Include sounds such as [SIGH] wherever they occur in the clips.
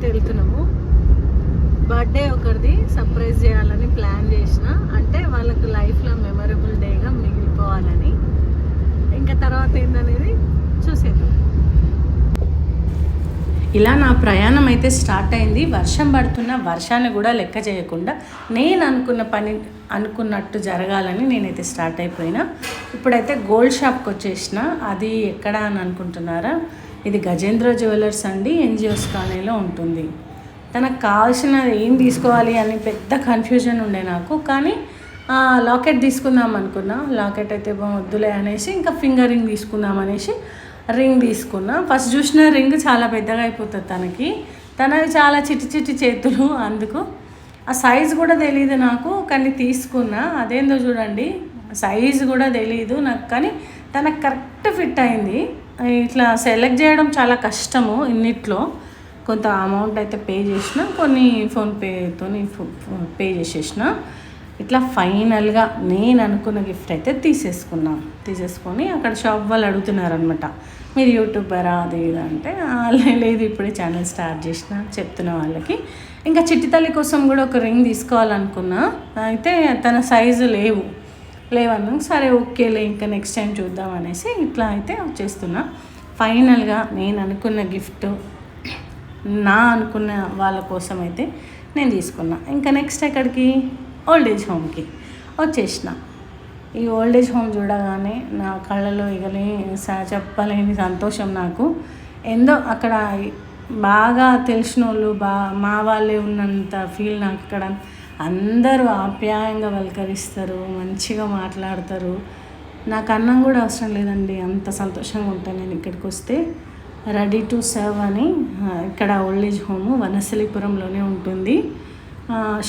అయితే వెళ్తున్నాము. బర్త్డే ఒకరిది సర్ప్రైజ్ చేయాలని ప్లాన్ చేసిన. అంటే వాళ్ళకు లైఫ్లో మెమరబుల్ డేగా మిగిలిపోవాలని. ఇంకా తర్వాత ఏందనేది చూసేద్దాం. ఇలా నా ప్రయాణం అయితే స్టార్ట్ అయింది. వర్షం పడుతున్న వర్షాన్ని కూడా లెక్క చేయకుండా నేను అనుకున్న పని అనుకున్నట్టు జరగాలని నేనైతే స్టార్ట్ అయిపోయినా. ఇప్పుడైతే గోల్డ్ షాప్కి వచ్చేసిన. అది ఎక్కడ అని అనుకుంటున్నారా? ఇది గజేంద్ర జ్యువెలర్స్ అండి ఎన్జిఓస్ కాలనీలో ఉంటుంది. తనకు కావాల్సిన ఏం తీసుకోవాలి అని పెద్ద కన్ఫ్యూజన్ ఉండే నాకు కానీ లాకెట్ తీసుకుందాం అనుకున్నా. లాకెట్ అయితే వద్దులే అనేసి ఇంకా ఫింగర్ రింగ్ తీసుకుందాం అనేసి రింగ్ తీసుకున్నా. ఫస్ట్ చూసిన రింగ్ చాలా పెద్దగా అయిపోతుంది తనకి. తనవి చాలా చిట్టి చిట్టి చేతులు అందుకు ఆ సైజు కూడా తెలియదు నాకు కానీ తీసుకున్నా. అదేందో చూడండి సైజు కూడా తెలియదు నాకు కానీ తనకు కరెక్ట్ ఫిట్ అయింది. ఇట్లా సెలెక్ట్ చేయడం చాలా కష్టము ఇన్నిట్లో. కొంత అమౌంట్ అయితే పే చేసిన కొన్ని ఫోన్పేతో పే చేసేసిన. ఇట్లా ఫైనల్గా నేను అనుకున్న గిఫ్ట్ అయితే తీసేసుకున్నాను తీసేసుకొని అక్కడ షాప్ వాళ్ళు అడుగుతున్నారనమాట మీరు యూట్యూబరా అది ఇది అంటే లేదు ఇప్పుడే ఛానల్ స్టార్ట్ చేసిన చెప్తున్న వాళ్ళకి. ఇంకా చిట్టి తల్లి కోసం కూడా ఒక రింగ్ తీసుకోవాలనుకున్నా. అయితే తన సైజు లేవు. లేవన్నా. సరే ఓకేలే ఇంకా నెక్స్ట్ టైం చూద్దాం అనేసి ఇట్లా అయితే వచ్చేస్తున్నా ఫైనల్గా నేను అనుకున్న గిఫ్ట్ నా అనుకున్న వాళ్ళ కోసం అయితే నేను తీసుకున్నా. ఇంకా నెక్స్ట్ ఎక్కడికి? ఓల్డ్ ఏజ్ హోమ్కి వచ్చేసిన. ఈ ఓల్డ్ ఏజ్ హోమ్ చూడగానే నా కళ్ళలో ఇగలే స- చెప్పలేని సంతోషం నాకు. ఏందో అక్కడ బాగా తెలిసిన వాళ్ళు బా మా వాళ్ళే ఉన్నంత ఫీల్ నాకు అక్కడ. అందరూ ఆప్యాయంగా పలకరిస్తారు మంచిగా మాట్లాడతారు. నాకు అన్నం కూడా అవసరం లేదండి అంత సంతోషంగా ఉంటాను నేను ఇక్కడికి వస్తే. రెడీ టు సర్వ్ అని ఇక్కడ ఓల్డ్ ఏజ్ హోమ్ వనసలిపురంలోనే ఉంటుంది.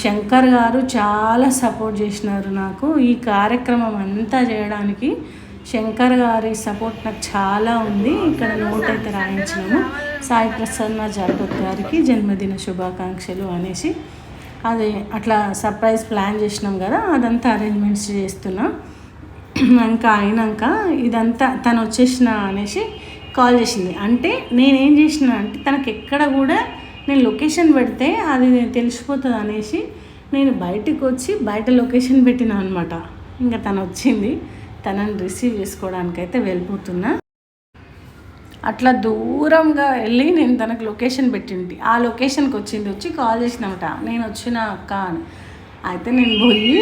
శంకర్ గారు చాలా సపోర్ట్ చేసినారు నాకు ఈ కార్యక్రమం అంతా చేయడానికి. శంకర్ గారి సపోర్ట్ నాకు చాలా ఉంది. ఇక్కడ నోట్ అయితే రాయించినాము. సాయి ప్రసన్న జాగత్ గారికి జన్మదిన శుభాకాంక్షలు అనేసి. అది అట్లా సర్ప్రైజ్ ప్లాన్ చేసినాం కదా అదంతా అరేంజ్మెంట్స్ చేస్తున్నా. ఇంకా అయినాక ఇదంతా తను వచ్చేసిన అనేసి కాల్ చేసింది. అంటే నేనేం చేసిన అంటే తనకి ఎక్కడ కూడా నేను లొకేషన్ పెడితే అది తెలిసిపోతుంది అనేసి నేను బయటికి వచ్చి బయట లొకేషన్ పెట్టినా అనమాట ఇంకా తను వచ్చింది. తనని రిసీవ్ చేసుకోవడానికైతే వెళ్ళిపోతున్నా. అట్లా దూరంగా వెళ్ళి నేను తనకు లొకేషన్ పెట్టింది ఆ లొకేషన్కి వచ్చింది వచ్చి కాల్ చేసినమాట. నేను వచ్చిన అక్క అని. అయితే నేను పోయి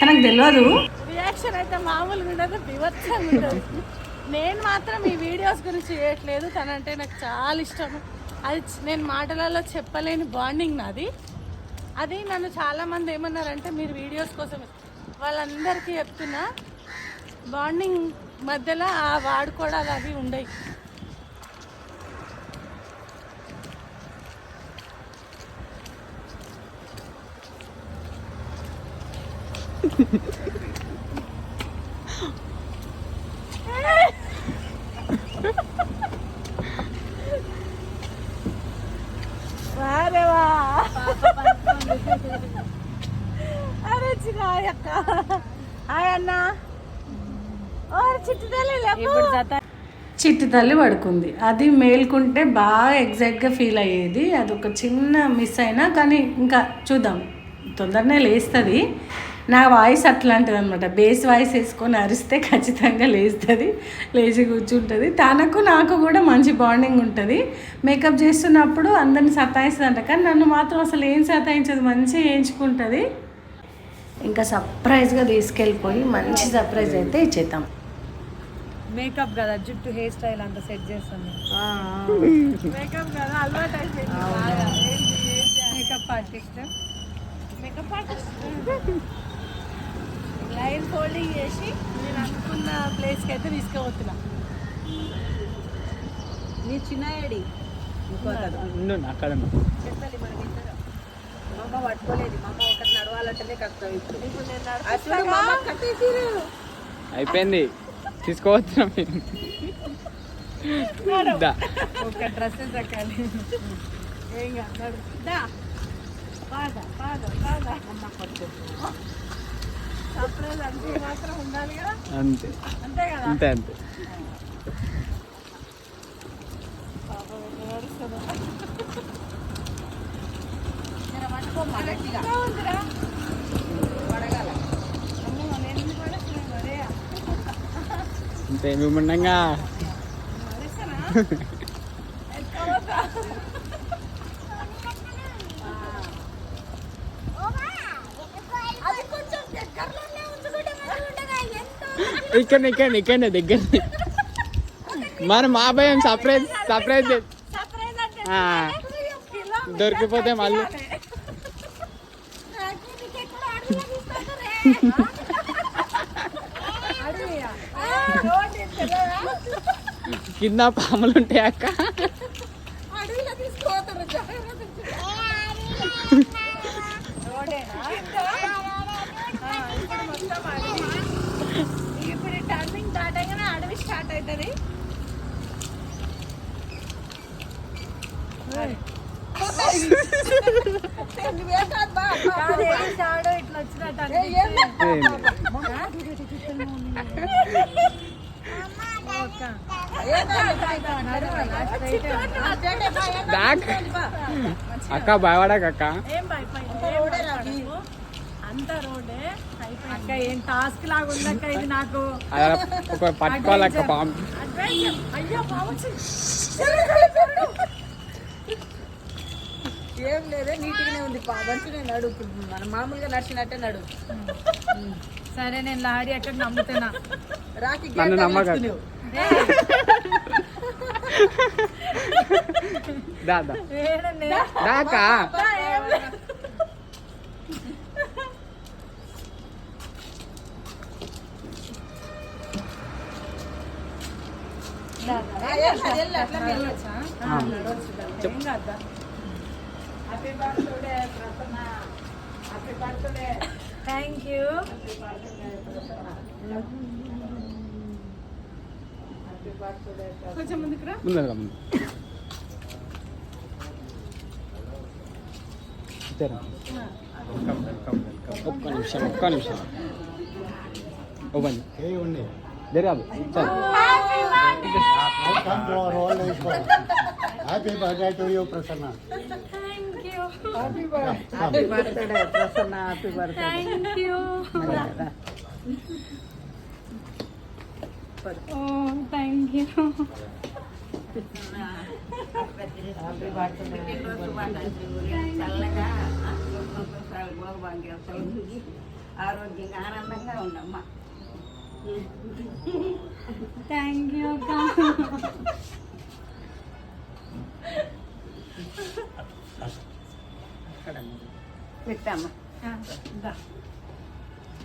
తనకు తెలియదు రియాక్షన్ అయితే మామూలుగా ఉండదు వివత్సంగా ఉండదు. నేను మాత్రం ఈ వీడియోస్ గురించి చేయట్లేదు. తనంటే నాకు చాలా ఇష్టం. అది నేను మాటలలో చెప్పలేని బాండింగ్ నాది. అది నన్ను చాలామంది ఏమన్నారంటే మీరు వీడియోస్ కోసం వాళ్ళందరికీ చెప్తున్నా బాండింగ్ మధ్యలో ఆ వాడుకోవడాలు అవి ఉండయి. అరే అన్న. చిట్టి తల్లి పడుకుంది. అది మేల్కుంటే బాగా ఎగ్జాక్ట్గా ఫీల్ అయ్యేది. అది ఒక చిన్న మిస్ అయినా కానీ ఇంకా చూద్దాం. తొందరనే లేస్తుంది. నా వాయిస్ అట్లాంటిది అనమాట బేస్ వాయిస్ వేసుకొని అరిస్తే ఖచ్చితంగా లేస్తుంది లేచి కూర్చుంటుంది. తనకు నాకు కూడా మంచి బాండింగ్ ఉంటుంది. మేకప్ చేస్తున్నప్పుడు అందరిని సతాయిస్తుందంట. కానీ నన్ను మాత్రం అసలు ఏం సతాయించదు మంచిగా వేయించుకుంటుంది ఇంకా సర్ప్రైజ్గా తీసుకెళ్ళిపోయి మంచి సర్ప్రైజ్ అయితే ఇచ్చేద్దాం. మేకప్ కదా జుట్టు హెయిర్ స్టైల్ అంతా సెట్ చేస్తాను మేకప్ కదా అలవాటు అయిపోయింది makeup artist. Makeup artist folding చేసి నేను అనుకున్న ప్లేస్కి అయితే తీసుకుపోతున్నా. నీ చిన్న ఏడి అక్కడ చెప్పాలి మనకి ఇద్దరు. మా అమ్మ పట్టుకోలేదు. మా అమ్మ ఒకటి నడవాలంటేనే కష్టం ఇప్పుడు. ఇప్పుడు నేను కట్టేసిరు. అయిపోయింది. దా. ఒక డ్రెస్ దక్కాలి ఏం కాదు. నడు. దా. పాద పాద పాద అమ్మ పట్టు సర్ప్రైజ్ అంటే మాత్రం ఉండాలి కదా అంతే. అంతే కదా అంతే అంతే పాపం ఎట్లా నడుస్తుందో. పట్టుకోమ్మా గట్టిగా పడగల అమ్మో నేను ఎందుకు పడేస్తున్నాను మరే అంతే మేము ఉండగా పడేస్తానా ఎత్తుకోవద్దా అది కొంచెం దగ్గరలోనే ఉంచుకుంటే మంచిగా ఉండగా ఎంతో ఇక్కడ ఇక్కడ ఇక్కడ దగ్గర. మన మా భయం సర్ప్రైజ్ సర్ప్రైజ్ దొరికిపోతే మళ్ళీ? కింద పాములు ఉంటాయి అక్క. అవుతుంది. అక్క భయపడక అక్క. ఏం భయపడి అంత రోడే అక్క ఏం టాస్క్ లాగా ఉందక్క ఇది నాకు. అలా ఒక పట్టుకోవాలక్క పాము. అడ్వెంచర్ అయ్యో ఏం లేదే నీట్గానే ఉంది మంచిగా నడు. ఇప్పుడు మన మామూలుగా నడిచినట్టే నడు. సరే నేను లారీ ఎక్కడ నమ్ముతున్నా. రాకి నన్ను గేట్ నమ్మక తగిలించుకునేవు. దా దా. ఏడండి దాకా థ్యాంక్ యూ కొంచెం ముందుకు రా. ముందు? ఒక్క నిమిషం. ఒక్క నిమిషం. ఇవ్వండి జరగాలి చల్ Welcome to our old age home. Happy birthday to you, Prasanna. Thank you happy birthday Prasanna happy birthday thank you oh thank you ఆరోగ్యంగా ఆనందంగా ఉండమ్మా థ్యాంక్ యూ అక్క పెట్టమ్మా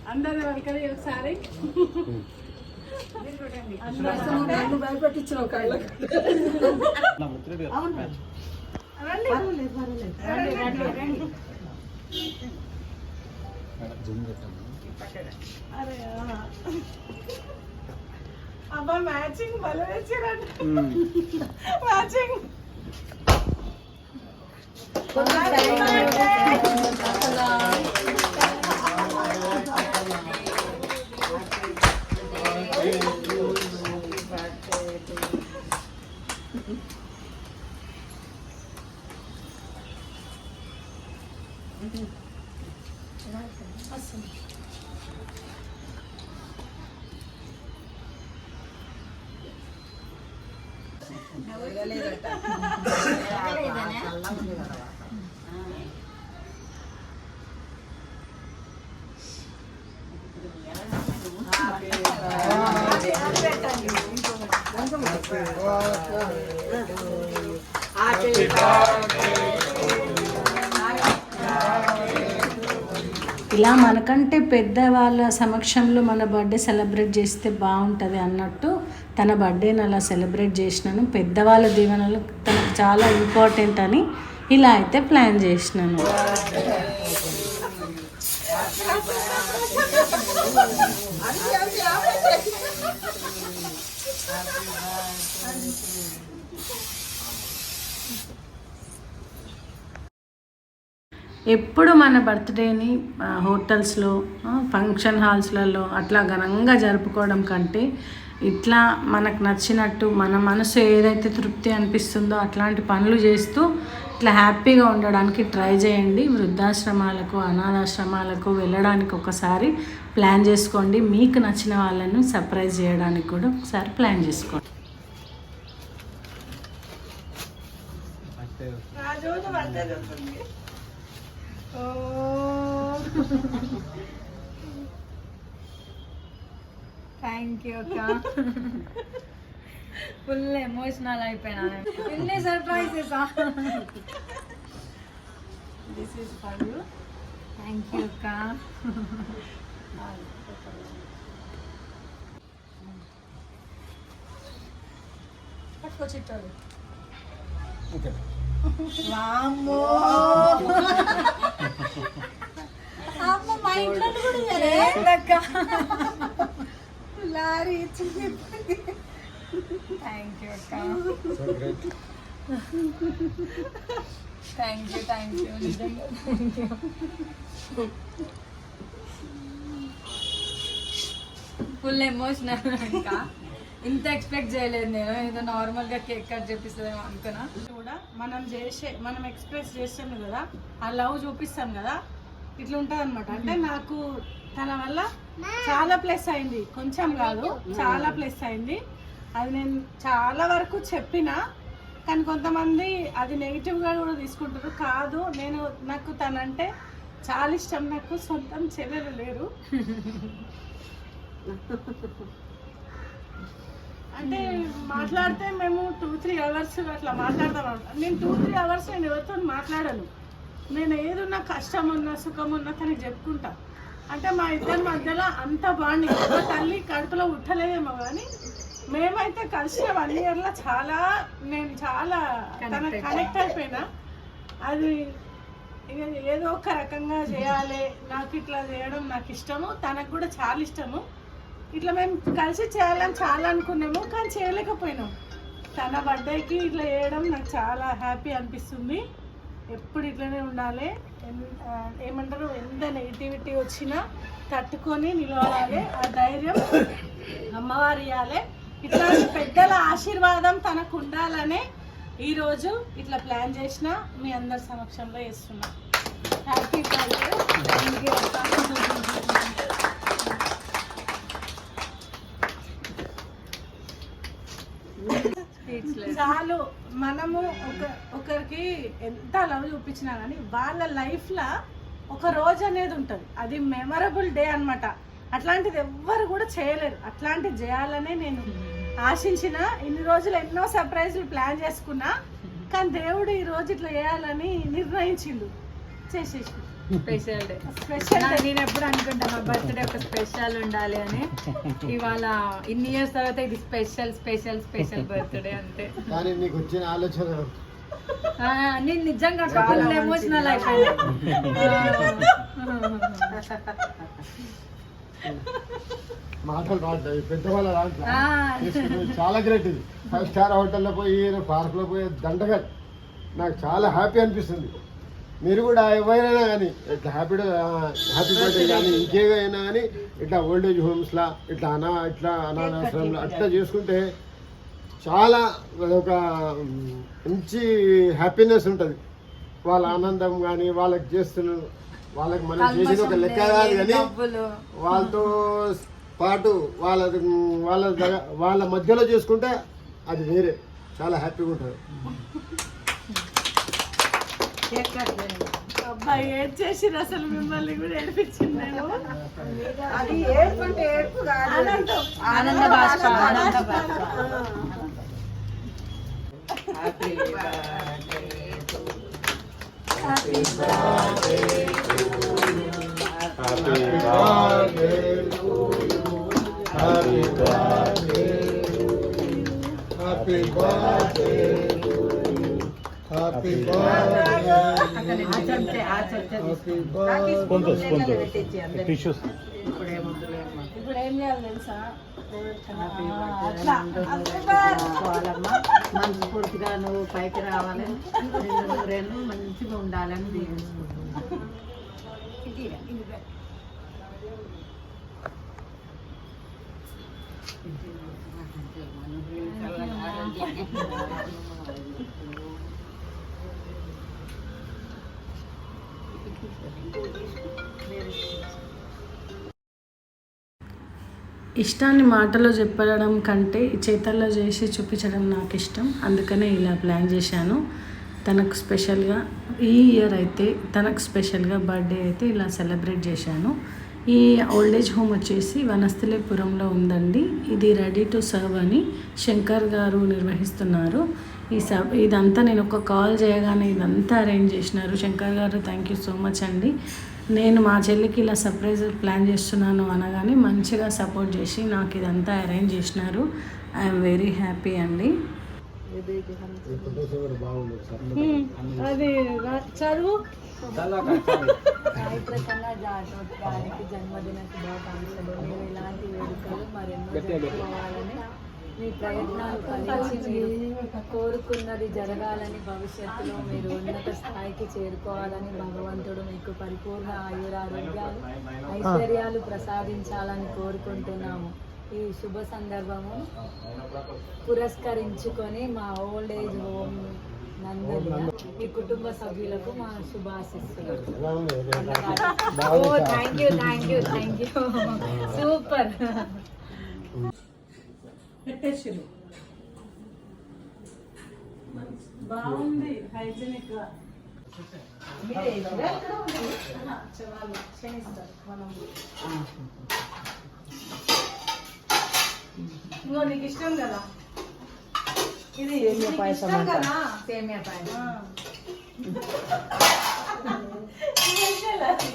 అందరూ వెల్కమ్ ఒకసారి భయపెట్టించిన కళ్ళకి అరే అబ్బా మ్యాచింగ్ భలే వచ్చారంట ఉమ్. మ్యాచింగ్ ఇలా మనకంటే పెద్దవాళ్ళ సమక్షంలో మన బర్త్డే సెలబ్రేట్ చేస్తే బాగుంటుంది అన్నట్టు తన బర్త్డేని అలా సెలబ్రేట్ చేసినాను. పెద్దవాళ్ళ దీవెనలు తనకు చాలా ఇంపార్టెంట్ అని ఇలా అయితే ప్లాన్ చేసినాను. ఎప్పుడు మన బర్త్డేని హోటల్స్లో ఫంక్షన్ హాల్స్లలో అట్లా ఘనంగా జరుపుకోవడం కంటే ఇట్లా మనకు నచ్చినట్టు మన మనసు ఏదైతే తృప్తి అనిపిస్తుందో అట్లాంటి పనులు చేస్తూ ఇట్లా హ్యాపీగా ఉండడానికి ట్రై చేయండి. వృద్ధాశ్రమాలకు అనాథాశ్రమాలకు వెళ్ళడానికి ఒకసారి ప్లాన్ చేసుకోండి. మీకు నచ్చిన వాళ్ళను సర్ప్రైజ్ చేయడానికి కూడా ఒకసారి ప్లాన్ చేసుకోండి. ఓ. థ్యాంక్ యూ అక్క. ఫుల్ ఎమోషనల్ అయిపోయినా ఎన్ని surprises this is for you thank you అక్క. పట్టుకొచ్చి ఇట్టాడు Okay. వామ్మో. అమ్మ మా ఇంట్లో కూడా ఇయ్యలే? లారీ ఇచ్చింది థ్యాంక్ యూ అక్క. థ్యాంక్ యూ థ్యాంక్ యూ నిజంగా థ్యాంక్ యూ ఫుల్ ఎమోషనల్ ఇంకా. ఇంత ఎక్స్పెక్ట్ చేయలేదు నేను. ఏదో నార్మల్గా కేక్ కట్ చేపిస్తుందేమో అనుకున్నా. కూడా మనం చేసే మనం ఎక్స్ప్రెస్ చేస్తాం కదా. ఆ లవ్ చూపిస్తాం కదా. ఇట్లా ఉంటుంది అనమాట అంటే నాకు తన వల్ల చాలా ప్లస్ అయింది. కొంచెం కాదు చాలా ప్లస్ అయింది. అది నేను చాలా వరకు చెప్పిన కానీ కొంతమంది అది నెగిటివ్గా కూడా తీసుకుంటారు. కాదు నేను నాకు తనంటే చాలా ఇష్టం. నాకు సొంతం చెల్లెలు లేరు. అంటే మాట్లాడితే మేము టూ త్రీ అవర్స్ అట్లా మాట్లాడతాం నేను టూ త్రీ అవర్స్ నేను ఎవరితో మాట్లాడను. నేను ఏదున్నా కష్టం ఉన్నా సుఖం ఉన్నా తనకి చెప్పుకుంటా. అంటే మా ఇద్దరి మధ్యలో అంత బాండింగ్ మా తల్లి కడుపులో ఉట్టలేదేమో కానీ మేమైతే కలిసిన వన్ ఇయర్లో చాలా నేను చాలా తన కనెక్ట్ అయిపోయినా. అది ఇక ఏదో ఒక రకంగా చేయాలి నాకు ఇట్లా చేయడం నాకు ఇష్టము తనకు కూడా చాలా ఇష్టము. ఇట్లా మేము కలిసి చేయాలని చాలా అనుకున్నాము కానీ చేయలేకపోయినాం. తన బర్త్డేకి ఇట్లా చేయడం నాకు చాలా హ్యాపీ అనిపిస్తుంది. ఎప్పుడు ఇట్లనే ఉండాలి. ఏమంటారు? ఎంత నెగిటివిటీ వచ్చినా తట్టుకొని నిలవాలి ఆ ధైర్యం అమ్మవారు ఇవ్వాలి ఇట్లాంటి పెద్దల ఆశీర్వాదం తనకు ఉండాలనే ఈరోజు ఇట్లా ప్లాన్ చేసిన మీ అందరి సమక్షంలో చేస్తున్నా. హ్యాపీ చాలు. మనము ఒక ఒకరికి ఎంత లవ్ చూపించినా కానీ వాళ్ళ లైఫ్లో ఒక రోజు అనేది ఉంటుంది. అది మెమరబుల్ డే అన్నమాట. అట్లాంటిది ఎవ్వరు కూడా చేయలేరు. అట్లాంటిది చేయాలనే నేను ఆశించిన. ఇన్ని రోజులు ఎన్నో సర్ప్రైజులు ప్లాన్ చేసుకున్నా. కానీ దేవుడు ఈ రోజు ఇట్లా చేయాలని నిర్ణయించిండు. చేసేసి స్పెషల్ డే. స్పెషల్ నేను ఎప్పుడు అనుకుంటా మా బర్త్డే ఒక స్పెషల్ ఉండాలి అని. ఇవాళ ఇన్ని ఇయర్స్ తర్వాత ఇది స్పెషల్ స్పెషల్ స్పెషల్ బర్త్డే అంతే. కానీ నీకు వచ్చిన ఆలోచన ఆ, నేను నిజంగా ఫుల్ ఎమోషనల్ అయిపోయినా. మాటలు రావట్లేదు. పెద్దవాళ్ళ దాంట్లో చాలా గ్రేట్ ఇది. ఫైవ్ స్టార్ హోటల్లో పోయి పార్క్లో పోయి దండగా నాకు చాలా హ్యాపీ అనిపిస్తుంది. మీరు కూడా ఎవరైనా కానీ ఇట్లా హ్యాపీ హ్యాపీ బర్త్డే కానీ ఇంకేమైనా కానీ ఇట్లా ఓల్డ్ ఏజ్ హోమ్స్లా ఇట్లా అనా ఇట్లా అనాథాశ్రమంలో అట్లా చేసుకుంటే చాలా ఒక మంచి హ్యాపీనెస్ ఉంటుంది. వాళ్ళ ఆనందం కానీ వాళ్ళకి చేస్తున్న వాళ్ళకి మనం చేసిన ఒక లెక్క కాదు కానీ వాళ్ళతో పాటు వాళ్ళ వాళ్ళ వాళ్ళ మధ్యలో చేసుకుంటే అది వేరే. చాలా హ్యాపీగా ఉంటుంది. [LAUGHS] అబ్బాయి చేసిరు అసలు మిమ్మల్ని కూడా ఏడిపించింది నేను? అది ఏడుపు అంటే ఏడుపు కాదు. ఆనందం. ఆనంద బాష్ప ఆనంద బాష్ప happy birthday happy birthday happy birthday ఇప్పుడు ఏం చేయాలి తెలుసా మనస్ఫూర్తిగా నువ్వు పైకి రావాలి రెండు మంచిగా ఉండాలని దీవించుకుంటున్నాను ఇష్టాన్ని మాటలో చెప్పడం కంటే చేతల్లో చేసి చూపించడం నాకు ఇష్టం అందుకనే ఇలా ప్లాన్ చేశాను. తనకు స్పెషల్గా ఈ ఇయర్ అయితే తనకు స్పెషల్గా బర్త్డే అయితే ఇలా సెలబ్రేట్ చేశాను. ఈ ఓల్డ్ ఏజ్ హోమ్ వచ్చేసి వనస్థలిపురంలో ఉందండి. ఇది రెడీ టు సర్వ్ అని శంకర్ గారు నిర్వహిస్తున్నారు. ఈ సబ్ ఇదంతా నేను ఒక కాల్ చేయగానే ఇదంతా అరేంజ్ చేసినారు. Shankar garu thank you so much అండి. నేను మా చెల్లికి ఇలా సర్ప్రైజ్ ప్లాన్ చేస్తున్నాను అనగానే మంచిగా సపోర్ట్ చేసి నాకు ఇదంతా అరేంజ్ చేసినారు. ఐఎమ్ వెరీ హ్యాపీ అండి. అది చదువు గారికి జన్మదిన శుభాకాంక్షలు ఇలాంటి వేడుకలు మరెన్నో జరుపుకోవాలని మీ ప్రయత్నాలు ఫలించి మీరు కోరుకున్నది జరగాలని భవిష్యత్తులో మీరు ఉన్నత స్థాయికి చేరుకోవాలని భగవంతుడు మీకు పరిపూర్ణ ఆయురారోగ్యాలు ఐశ్వర్యాలు ప్రసాదించాలని కోరుకుంటున్నాము. ఈ శుభ సందర్భము పురస్కరించుకొని మా ఓల్డ్ ఏజ్ హోమ్ మీ కుటుంబ సభ్యులకు మా శుభాశిస్సులు. Thank you thank you thank you super. పెట్టేసిరు బాగుంది హైజీనిక్గా. ఇంకో నీకు ఇష్టం కదా? ఇది ఇష్టం కదా? సేమియా పాయసం ఆ. స్పెషల్ అది.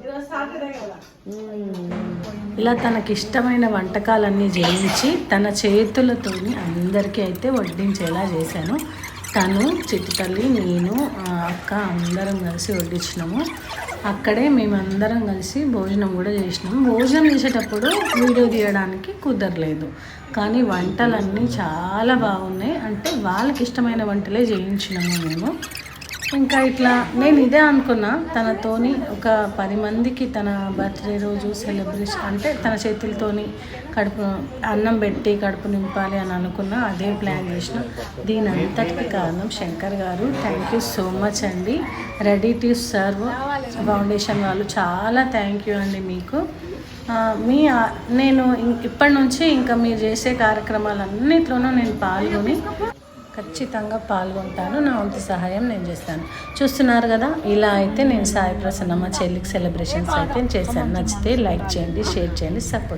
ఈరోజు సాటర్డే కదా ఇలా తనకిష్టమైన వంటకాలన్నీ చేయించి తన చేతులతో అందరికీ అయితే వడ్డించేలా చేశాను. తను చిట్టి తల్లి నేను అక్క అందరం కలిసి వడ్డించినాము. అక్కడే మేమందరం కలిసి భోజనం కూడా చేసినాము. భోజనం చేసేటప్పుడు వీడియో తీయడానికి కుదరలేదు. కానీ వంటలన్నీ చాలా బాగున్నాయి. అంటే వాళ్ళకి ఇష్టమైన వంటలే చేయించినాము మేము. ఇంకా ఇట్లా నేను ఇదే అనుకున్నా తనతోని ఒక పది మందికి తన బర్త్డే రోజు సెలబ్రేషన్ అంటే తన చేతులతోని కడుపు అన్నం పెట్టి కడుపు నింపాలి అని అనుకున్నా అదే ప్లాన్ చేసిన. దీని అంతటికి కారణం Shankar garu. Thank you so much అండి. రెడీ టు సర్వ్ ఫౌండేషన్ వాళ్ళు. చాలా థ్యాంక్ యూ అండి మీకు. మీ నేను ఇప్పటి నుంచి ఇంకా మీరు చేసే కార్యక్రమాలన్నిట్లోనూ నేను పాల్గొని ఖచ్చితంగా పాల్గొంటాను. నా వంతు సహాయం నేను చేస్తాను. చూస్తున్నారు కదా ఇలా అయితే నేను సాయి ప్రసన్నమ్మ చెల్లికి సెలబ్రేషన్స్ అయితే చేశాను. నచ్చితే లైక్ చేయండి షేర్ చేయండి సపోర్ట్